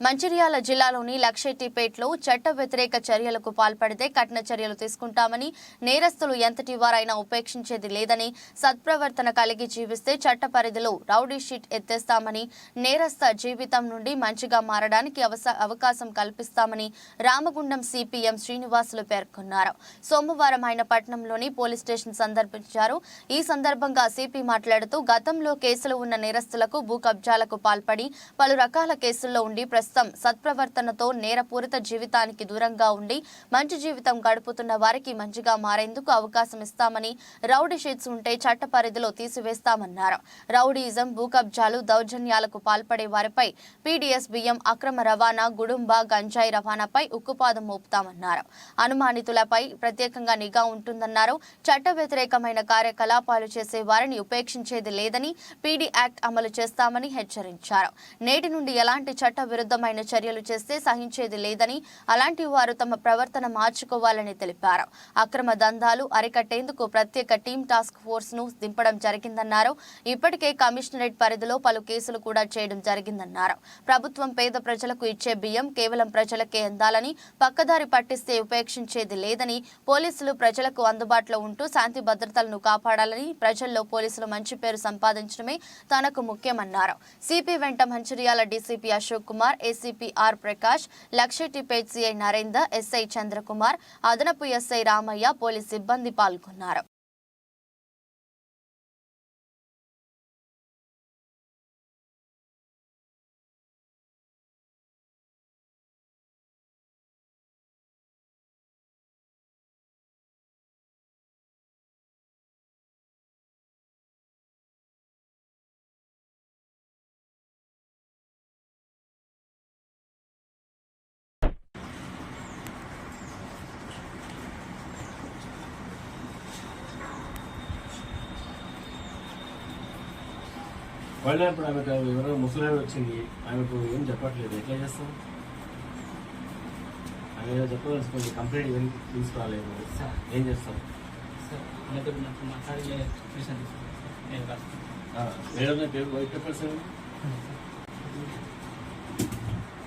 మంచిర్యాల జిల్లాలోని లక్షెట్టిపేటలో చట్ట వ్యతిరేక చర్యలకు పాల్పడితే కఠిన చర్యలు తీసుకుంటామని నేరస్తులు ఎంతటి వారైనా ఉపేక్షించేది లేదని సత్ప్రవర్తన కలిగి జీవిస్తే చట్ట పరిధిలో రౌడీ షీట్ ఎత్తేస్తామని నేరస్థ జీవితం నుండి మంచిగా మారడానికి అవస- అవకాశం కల్పిస్తామని రామగుండం సిపిఎం శ్రీనివాసులు పేర్కొన్నారు. సోమవారం ఆయన పట్టణంలోని పోలీస్ స్టేషన్ సందర్శించారు. ఈ సందర్భంగా సిపి మాట్లాడుతూ గతంలో కేసులు ఉన్న నేరస్తులకు భూ కబ్జాలకు పాల్పడి పలు రకాల కేసుల్లో ఉండి ప్రస్తుతం సత్ప్రవర్తనతో నేరపూరిత జీవితానికి దూరంగా ఉండి మంచి జీవితం గడుపుతున్న వారికి మంచిగా మారేందుకు అవకాశం ఇస్తామని రౌడీ షీట్స్ ఉంటే చట్ట పరిధిలో తీసివేస్తామన్నారు. రౌడీయిజం భూకబ్జాలు దౌర్జన్యాలకు పాల్పడే వారిపై పీడీఎస్ బియ్యం అక్రమ రవాణా గుడుంబ గంజాయి రవాణాపై ఉక్కుపాదం మోపుతామన్నారు. అనుమానితులపై ప్రత్యేకంగా నిఘా ఉంటుందన్నారు. చట్ట వ్యతిరేకమైన కార్యకలాపాలు చేసే వారిని ఉపేక్షించేది లేదని పీడీ యాక్ట్ అమలు చేస్తామని హెచ్చరించారు. నేటి నుండి ఎలాంటి చట్ట విరుద్ధమైన చర్యలు చేస్తే సహించేది లేదని అలాంటి వారు తమ ప్రవర్తన మార్చుకోవాలని తెలిపారు. అక్రమ దందాలు అరికట్టేందుకు ప్రత్యేక టీం టాస్క్ ఫోర్స్ను దింపడం జరిగిందన్నారు. ఇప్పటికే కమిషనరేట్ పరిధిలో పలు కేసులు కూడా చేయడం జరిగిందన్నారు. ప్రభుత్వం పేద ప్రజలకు ఇచ్చే బియ్యం కేవలం ప్రజలకే అందాలని పక్కదారి పట్టిస్తే ఉపేక్షించేది లేదని పోలీసులు ప్రజలకు అందుబాటులో ఉంటూ శాంతి భద్రతలను కాపాడాలని ప్రజల్లో పోలీసులు మంచి పేరు సంపాదించడమే తనకు ముఖ్యమన్నారు. సిపి వెంట Mancherial DCP Ashok Kumar ACP R Prakash Luxettipet CI Narender SI Chandrakumar అదనపు ఎస్ఐ రామయ్య పోలీస్ సిబ్బంది పాల్గొన్నారు. వాళ్ళే ఇప్పుడు ఆమెకు ఎవరో ముసలామె వచ్చింది. ఆమెకు ఏం చెప్పట్లేదు. ఎట్లా చేస్తాం ఆమె ఏదో చెప్పదలుచుకుంది. కంప్లైంట్ ఏం తీసుకురాలేదు. ఏం చేస్తాం సార్ సార్ మేడం పేరు వైట్ పేపర్స్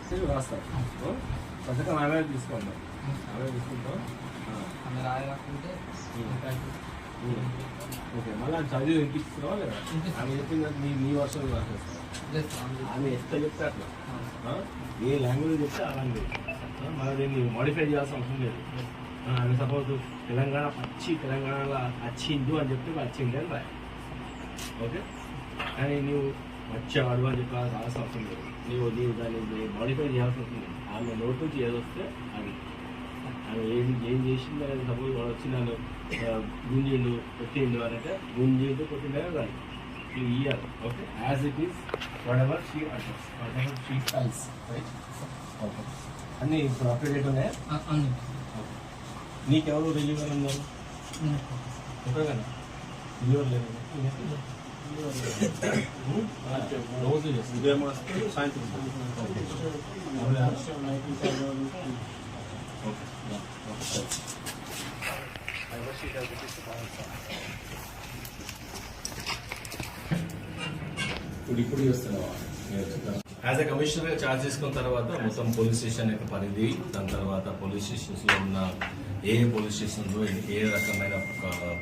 సరే రాస్తాం పథకం ఆమె తీసుకోండి. ఆమె తీసుకుంటాం ఆ, ఆమె రాయకుంటే ఓకే మళ్ళీ చదివి వినిపిస్తున్నావా లేదా ఆమె చెప్పింది నీ నీ వర్షం రాసేస్తాం ఆమె ఎట్లా చెప్తే అట్లా ఆ? ఏ లాంగ్వేజ్ చెప్తే ఆ లాంగ్వేజ్ ఆ, మనం దీన్ని మాడిఫై చేయాల్సిన అవసరం లేదు ఆ, అది సపోజ్ తెలంగాణ పచ్చి తెలంగాణలో వచ్చిండు అని చెప్తే వచ్చింది అని రాయి ఓకే కానీ నువ్వు వచ్చాడు అని చెప్పి రావాల్సిన అవసరం లేదు నువ్వు నీవు దాన్ని మాడిఫై చేయాల్సిన అవసరం లేదు ఆమె నోటు నుంచి ఏదొస్తే అది ఆమె ఏం ఏం చేసింది అనేది సపోజ్ వాడు వచ్చి నన్ను గుంజిండు కొట్టిండు అని అంటే గుంజిండు కొట్టిండు అని రాయి you hear, okay, as it is, whatever she utters, whatever she tells, right? Okay. అన్నీ ఇప్పుడు అప్డేట్ ఉన్నాయా? ఓకే నీకెవరు రిలీవర్ ఉన్నారు? చెప్పే కదా రిలీవర్ లేదు? రోజు సాయంత్రం. ఇప్పుడు యాజ్ ఎ కమిషనర్ చార్జ్ చేసుకున్న తర్వాత మొత్తం పోలీస్ స్టేషన్ యొక్క పరిధి దాని తర్వాత పోలీస్ స్టేషన్స్లో ఉన్న ఏ పోలీస్ స్టేషన్లో లో ఏ రకమైన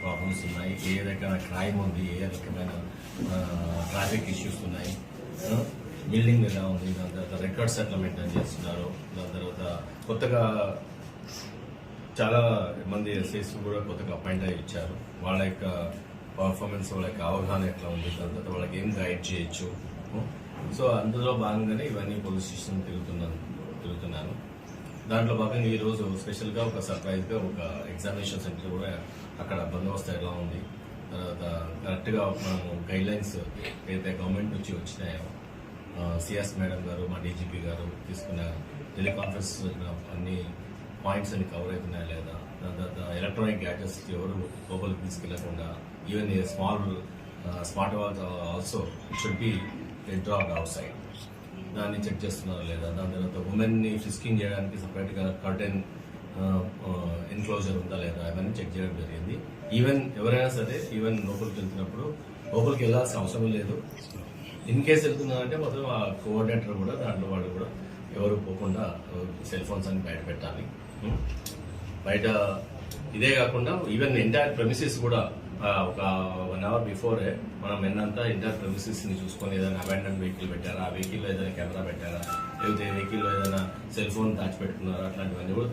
ప్రాబ్లమ్స్ ఉన్నాయి ఏ రకమైన క్రైమ్ ఉంది ఏ రకమైన ట్రాఫిక్ ఇష్యూస్ ఉన్నాయి బిల్డింగ్ ఎలా ఉంది దాని తర్వాత రికార్డ్స్ ఎట్లా మెయింటైన్ చేస్తున్నారు దాని తర్వాత కొత్తగా చాలా మంది ఎస్ఎస్ కూడా కొత్తగా అపాయింట్ అయ్యి ఇచ్చారు వాళ్ళ యొక్క పర్ఫార్మెన్స్ వాళ్ళ యొక్క అవగాహన ఎట్లా ఉంది? తర్వాత వాళ్ళకి ఏం గైడ్ చేయొచ్చు? సో అందులో భాగంగానే ఇవన్నీ పోలీస్ స్టేషన్ తిరుగుతున్నాను తిరుగుతున్నాను. దాంట్లో భాగంగా ఈరోజు స్పెషల్గా ఒక సర్ప్రైజ్గా ఒక ఎగ్జామినేషన్ సెంటర్ కూడా అక్కడ బందోబస్తు ఎలా ఉంది? తర్వాత కరెక్ట్గా మనము గైడ్ లైన్స్ ఏదైతే గవర్నమెంట్ నుంచి వచ్చినాయో సిఎస్ మేడం గారు మా డీజీపీ గారు తీసుకున్న టెలికాన్ఫరెన్స్ అన్ని పాయింట్స్ అన్ని కవర్ అవుతున్నాయా uh, లేదా? దాని తర్వాత ఎలక్ట్రానిక్ గ్యాజెట్స్ ఎవరు లోపలికి తీసుకెళ్ళకుండా even small smart watch also should be dropped outside దాన్ని చెక్ చేస్తున్నారు లేదా? దాని తర్వాత ఉమెన్ని ఫిస్కింగ్ చేయడానికి సపరేట్గా కర్టెన్ ఎన్క్లోజర్ ఉందా లేదా? అవన్నీ చెక్ చేయడం జరిగింది. ఈవెన్ ఎవరైనా సరే ఈవెన్ లోపలికి వెళ్తున్నప్పుడు లోపలికి వెళ్ళాల్సిన అవసరం లేదు. ఇన్ కేసు వెళ్తున్నారంటే మొత్తం ఆ కోఆర్డినేటర్ కూడా దాంట్లో వాళ్ళు కూడా ఎవరు పోకుండా సెల్ ఫోన్స్ అని బయట పెట్టాలి. Hmm? బయట ఇదే కాకుండా ఈవెన్ ఎంటైర్ ప్రెమిసెస్ కూడా ఒక వన్ అవర్ బిఫోరే మనం ఎన్నంతా ఎంటైర్ ప్రెమిసెస్ని చూసుకొని ఏదైనా అబాండన్ వెహికల్ పెట్టారా ఆ వెహికల్లో ఏదైనా కెమెరా పెట్టారా లేకపోతే వెహికల్లో ఏదైనా సెల్ ఫోన్ దాచిపెట్టుకున్నారా అట్లాంటివన్నీ కూడా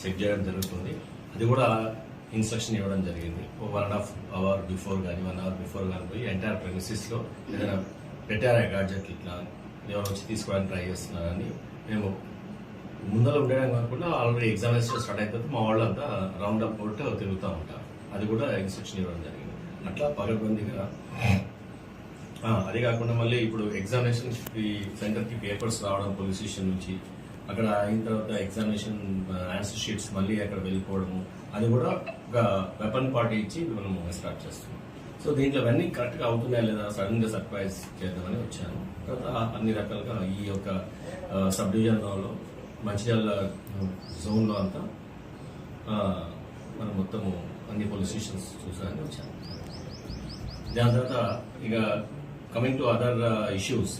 చెక్ చేయడం జరుగుతుంది. అది కూడా ఇన్స్ట్రక్షన్ ఇవ్వడం జరిగింది. ఒక one and half hour before కానీ వన్ అవర్ బిఫోర్ కానీ పోయి ఎంటైర్ ప్రెమిసెస్లో ఏదైనా పెట్టారా గాడ్జెట్లు ఇట్లా ఎవరు వచ్చి తీసుకోవడానికి ట్రై చేస్తున్నారని మేము ముందర ఉండడం కాకుండా ఆల్రెడీ ఎగ్జామినేషన్ స్టార్ట్ అయిపోతే మా వాళ్ళంతా రౌండ్ అప్ కొట్టి తిరుగుతూ ఉంటారు. అది కూడా ఇన్స్ట్రక్షన్ ఇవ్వడం జరిగింది. అట్లా పగడ్బందీగా. అదే కాకుండా మళ్ళీ ఇప్పుడు ఎగ్జామినేషన్ సెంటర్కి పేపర్స్ రావడం పోలీస్ స్టేషన్ నుంచి అక్కడ అయిన తర్వాత ఎగ్జామినేషన్ ఆన్సర్ షీట్స్ మళ్ళీ అక్కడ వెళ్ళిపోవడము అది కూడా ఒక వెపన్ పార్టీ ఇచ్చి మనం స్టార్ట్ చేస్తున్నాం. సో దీంట్లో అవన్నీ కరెక్ట్గా అవుతున్నాయా లేదా సడన్గా సర్ప్రైజ్ చేద్దామని వచ్చాను. తర్వాత అన్ని రకాలుగా ఈ యొక్క సబ్ డివిజన్లో మంచిర్యాల జోన్లో అంతా మనం మొత్తము అన్ని పోలీస్ స్టేషన్స్ చూసామని వచ్చాము దాని తర్వాత ఇక coming to other issues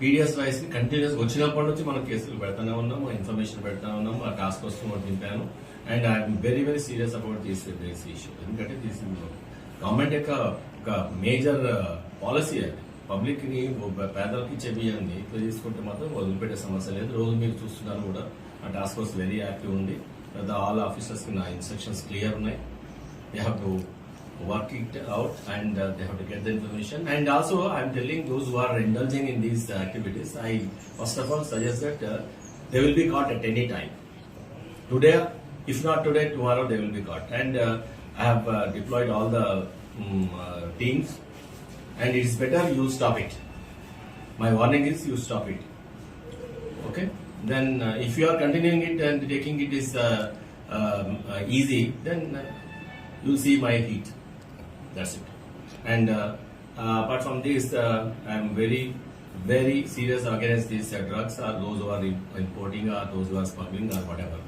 PDS వైస్ని continues వచ్చినప్పటి నుంచి మనం కేసులు పెడతానే ఉన్నాము ఇన్ఫర్మేషన్ పెడతా ఉన్నాము ఆ task force దింపాను and I'm very very serious about this this issue ఎందుకంటే దిస్ గవర్నమెంట్ యొక్క ఒక మేజర్ పాలసీ అది. పబ్లిక్కి పేదలకు ఇచ్చే బియ్యాన్ని తీసుకుంటే మాత్రం వదిలిపెట్టే సమస్య లేదు రోజు మీరు చూస్తున్నారు కూడా ఆ టాస్క్ ఫోర్స్ వెరీ యాక్టివ్ ఉంది పెద్ద ఆల్ ఆఫీసర్స్కి నా ఇన్స్ట్రక్షన్స్ క్లియర్ ఉన్నాయి they have to work it out and they have to get the information and also I'm telling those who are indulging in these activities I first of all suggest that they will be caught at any time today if not today tomorrow they will be caught and uh, i have uh, deployed all and it is better you stop it. My warning is you stop it. Okay. Then, uh, if you are continuing it and taking it is uh, um, uh, easy, then uh, you'll see my heat. That's it. And uh, apart from this, uh, I'm very, very serious against these drugs or those who are importing or those who are smuggling or whatever.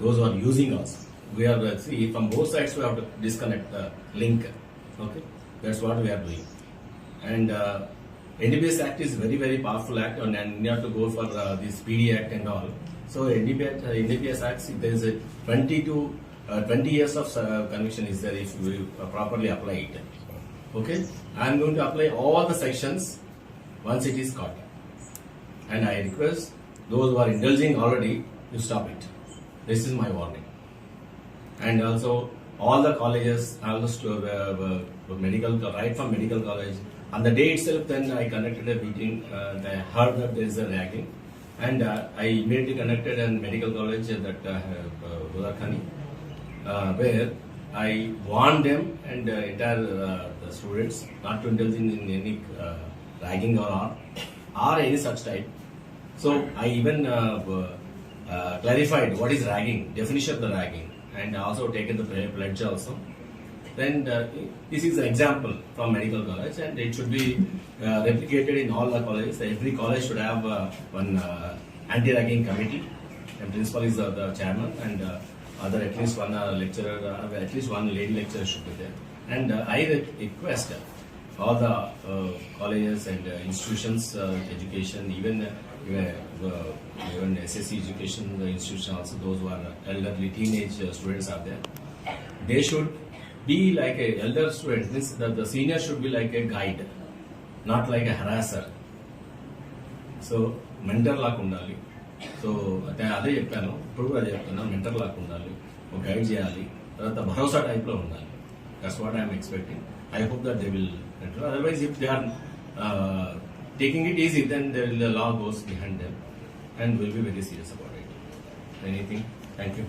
Those who are using us. We are, see, from both sides we have to disconnect the link. Okay? That's what we are doing. And uh, NDPS Act is very, very powerful act and, you have to go for uh, this PD Act and all. So NDPS, uh, NDPS Act, there is a 20 to uh, 20 years of uh, conviction is there if we properly apply it. Okay? I am going to apply all the sections once it is caught. And I request those who are indulging already to stop it. This is my warning. And also all the colleges, almost uh, uh, uh, medical, right from medical college. On the day itself, then I conducted a meeting. Uh, I heard that there is a ragging, and uh, I immediately conducted a medical college at that uh, uh, uh, where I warned them and uh, entire uh, the students not to indulge in, in any uh, ragging or or any such type. So I even uh, uh, clarified what is ragging, definition of the ragging, and also taken the ple- pledge also. Then uh, this is an example from medical college, and it should be uh, replicated in all the colleges. Every college should have uh, one uh, anti-ragging committee, and principal is the, the chairman, and uh, other at least one uh, lecturer, uh, at least one lady lecturer should be there. And uh, I request all the uh, colleges and uh, institutions, uh, education, even uh, uh, SSC education the institution also those who are elderly teenage uh, students are there. They should be like a elder student. Means that the senior should be like a guide, not like a harasser. So mentor లాగా ఉండాలి so అదే అదే చెప్పాను ఇప్పుడు కూడా చెప్తున్నా mentor లాగా ఉండాలి ఒక గైడ్ చేయాలి తర్వాత భరోసా టైప్లో ఉండాలి that's what I'm expecting I hope that they will otherwise if they are taking it easy then they will law goes behind them and will be very serious about it. Anything? Thank you.